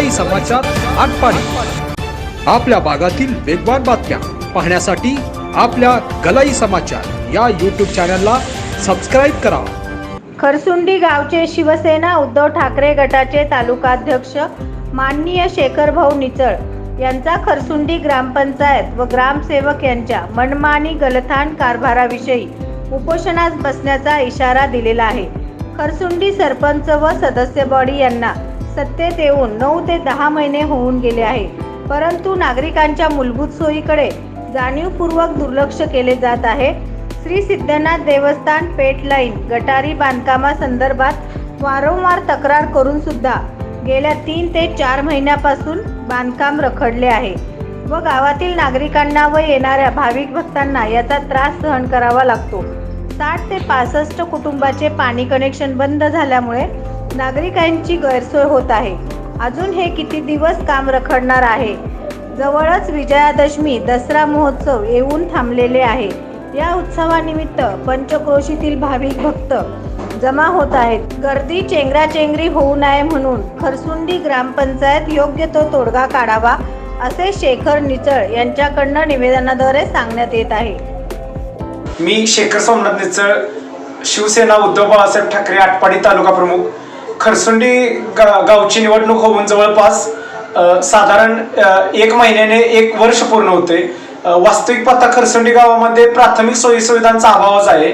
सकाळी समाचार आटपाडी. आपल्या भागातील वेगवान बातम्या पाहण्यासाठी आपल्या गलाई समाचार या यूट्यूब चॅनलला सबस्क्राईब करा. खरसुंडी गावचे शिवसेना उद्धव ठाकरे गटाचे तालुकाध्यक्ष माननीय शेखरभाऊ निचळ यांचा खरसुंडी ग्रामपंचायत व ग्रामसेवक यांच्या मनमानी गलथान कारभाराविषयी उपोषणास बसण्याचा इशारा दिलेला आहे. खरसुंडी सरपंच व सदस्य बॉडी यांना सत्तेत येऊन नऊ ते दहा महिने होऊन गेले आहे परंतु नागरिकांच्या मूलभूत सोयीकडे जाणीवपूर्वक दुर्लक्ष केले जात आहे. श्री सिद्धनाथ देवस्थान पेट लाईन गटारी बांधकामासंदर्भात वारंवार तक्रार करून सुद्धा गेल्या तीन ते चार महिन्यापासून बांधकाम रखडले आहे व गावातील नागरिकांना व येणाऱ्या भाविक भक्तांना याचा त्रास सहन करावा लागतो. साठ ते पासष्ट कुटुंबाचे पाणी कनेक्शन बंद झाल्यामुळे नागरिकांची गैरसोय होत आहे. अजून हे किती दिवस काम रखडणार आहे? जवळच विजयादशमी दसरा महोत्सव येऊन थांबलेले आहे. या उत्सवानिमित्त पंचक्रोशीतील भाविक भक्त जमा होत आहेत. गर्दी चेंगराचेंगरी होऊ नये म्हणून खरसुंडी ग्रामपंचायत योग्य तो तोडगा काढावा असे शेखर निचळ यांच्याकडनं निवेदनाद्वारे सांगण्यात येत आहे. मी शेखर सोमनाथ निचळ शिवसेना उद्धव बाळासाहेब ठाकरे आटपाडी तालुका प्रमुख. खरसुंडी गा गावची निवडणूक होऊन जवळपास साधारण एक महिन्याने एक वर्ष पूर्ण होते. वास्तविक पत्ता खरसुंडी गावामध्ये प्राथमिक सोयी सुविधांचा अभावच आहे.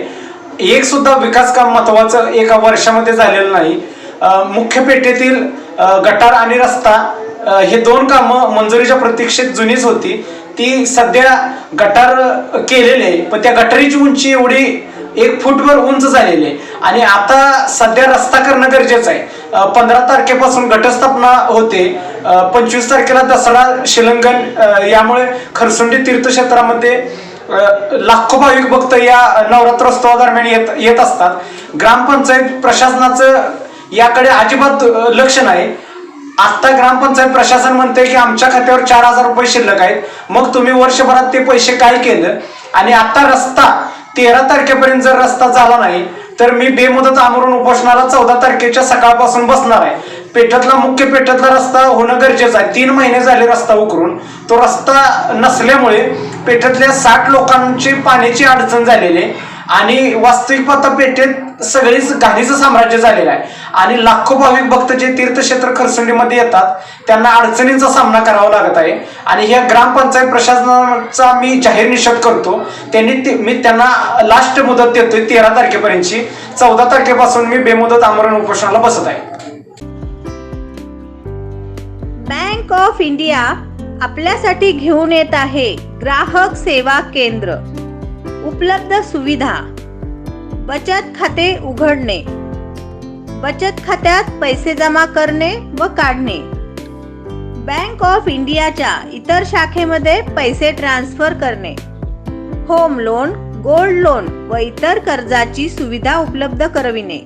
एक सुद्धा विकास काम महत्वाचं एका वर्षामध्ये झालेलं नाही. मुख्य पेठेतील गटार आणि रस्ता हे दोन कामं मंजुरीच्या प्रतीक्षेत जुनीच होती. ती सध्या गटार केलेले आहे पण त्या गटारीची उंची एवढी एक फूटभर उंच झालेली आहे. आणि आता सध्या रस्ता करणं गरजेचं आहे. पंधरा तारखेपासून घटस्थापना होते. पंचवीस तारखेला दसरा शिलंगण यामुळे खरसुंडी तीर्थक्षेत्रामध्ये लाखो भाविक भक्त या नवरात्रोत्सवादरम्यान येत येत असतात. ग्रामपंचायत प्रशासनाचं याकडे अजिबात लक्ष नाही. आत्ता ग्रामपंचायत प्रशासन म्हणते की आमच्या खात्यावर चार हजार रुपये शिल्लक आहेत. मग तुम्ही वर्षभरात ते पैसे काय केलं? आणि आता रस्ता तेरा तारखेपर्यंत जर रस्ता झाला नाही तर मी बेमुदत आमरून उपोषणाला चौदा तारखेच्या सकाळपासून बसणार आहे. पेठातला मुख्य पेठातला रस्ता होणं गरजेचं आहे. तीन महिने झाले रस्ता उकरून. तो रस्ता नसल्यामुळे पेठातल्या साठ लोकांची पाण्याची अडचण झालेली आहे. आणि वास्तविक पाहता पेठेत सगळीच घाणीचं साम्राज्य झालेलं आहे. आणि लाखो भाविक भक्त जे तीर्थक्षेत्र खरसुंडीमध्ये येतात त्यांना अडचणींचा सामना करावा लागत आहे. आणि ह्या ग्रामपंचायत प्रशासनाचा मी जाहीर निषेध करतो त्यांनी ते- मी त्यांना लास्ट मुदत देतोय तेरा तारखेपर्यंतची. चौदा तारखेपासून मी बेमुदत आमरण उपोषणाला बसत आहे. बँक ऑफ इंडिया आपल्यासाठी घेऊन येत आहे ग्राहक सेवा केंद्र. उपलब्ध सुविधा. बचत खाते उघडणे. बचत खात्यात पैसे जमा करणे व काढणे. बँक ऑफ इंडियाच्या इतर शाखेमध्ये पैसे ट्रान्सफर करणे. होम लोन गोल्ड लोन व इतर कर्जाची सुविधा उपलब्ध करविणे.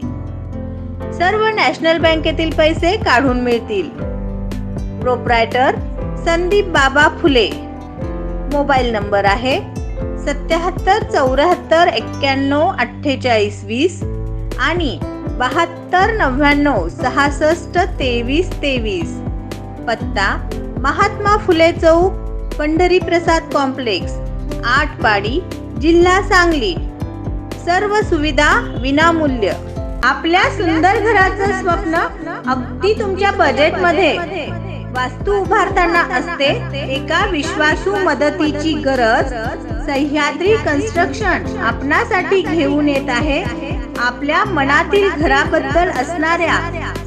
सर्व नॅशनल बँकेतील पैसे काढून मिळतील. प्रोप्रायटर संदीप बाबा फुले. मोबाईल नंबर आहे सत्याहत्तर चौऱ्याहत्तर एक्क्याण्णव अठ्ठेचाळीस वीस आणि बहात्तर नव्याण्णव सहासष्ट तेवीस तेवीस. पत्ता महात्मा फुले चौक पंढरी प्रसाद कॉम्प्लेक्स आठपाडी जिल्हा सांगली. सर्व सुविधा विनामूल्य. आपल्या सुंदर घराचं स्वप्न अगदी तुमच्या बजेटमध्ये वास्तू उभारताना असते एका विश्वासू मदतीची गरज सह्याद्री कन्स्ट्रक्शन आपणासाठी घेऊन येत आहे. आपल्या मनातील घराबद्दल असणाऱ्या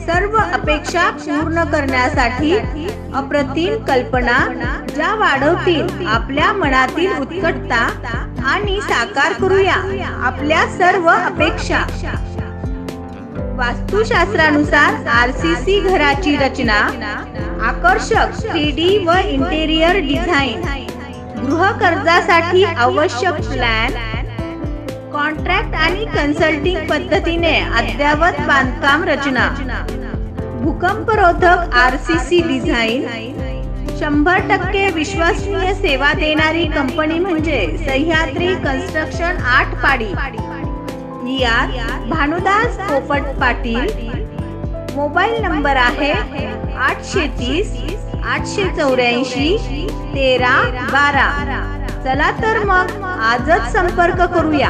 सर्व अपेक्षा पूर्ण करण्यासाठी अप्रतिम कल्पना ज्या वाढवतील आपल्या मनातील उत्कटता आणि साकार करूया आपल्या सर्व अपेक्षा. वास्तुशास्त्रानुसार आरसीसी घराची रचना आकर्षक थ्री डी व इंटेरियर डिझाईन गृह कर्जासाठी आवश्यक प्लॅन कॉन्ट्रॅक्ट आणि कन्सल्टिंग पद्धतीने अद्ययावत बांधकाम रचना. भूकंपरोधक आरसीसी डिझाईन शंभर टक्के विश्वसनीय सेवा देणारी कंपनी म्हणजे सह्याद्री कन्स्ट्रक्शन आठ पाडी. ई भानुदास पोपट पाटील. मोबाईल नंबर आहे आठशे तीस. आठशे चौऱ्याऐंशी तेरा बारा. चला तर मग आजच संपर्क करूया.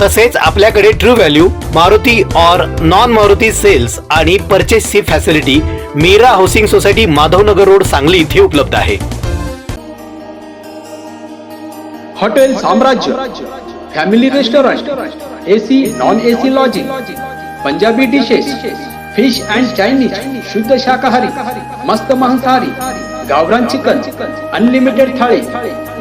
तसेच आपल्याकडे true value Maruti or non Maruti sales आणि परचेसची facility Meera housing society Madhavnagar road Sangli इथे उपलब्ध आहे. Hotel Samrajya family restaurant AC non AC lodging Punjabi dishes fish and Chinese शुद्ध शाकाहारी मस्त मांसाहारी गावरान चिकन अनलिमिटेड थाळी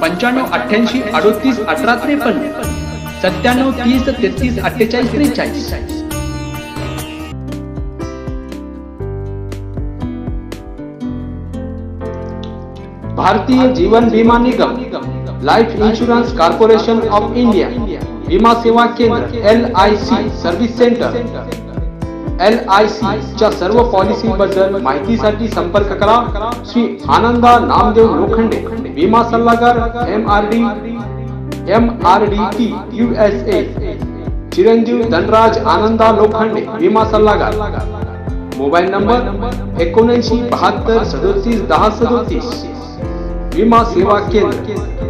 पंच्याण्णव अठ्ठ्याऐंशी अडोतीस अठरा त्रेपन्न, सत्त्याण्णव तीस तेहतीस अठ्ठेचाळीस त्रेचाळीस. Bharatiya Jeevan Bima Nigam, life insurance corporation of India, बीमा सेवा केंद्र L I C service centre. L I C च्या सर्व पॉलिसी बद्दल माहितीसाठी संपर्क करा. श्री आनंदा नामदेव लोखंडे, विमा सल्लागार M R D M R D T U S A चिरंजीव धनराज आनंदा लोखंडे, विमा सल्लागार. मोबाईल नंबर एकोणऐंशी बहात्तर सदोतीस दहा सदोतीस. विमा सेवा केंद्र.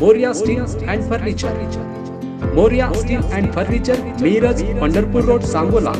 Moriya steel and furniture Moriya steel and furniture Miraj Pandharpur road Sangola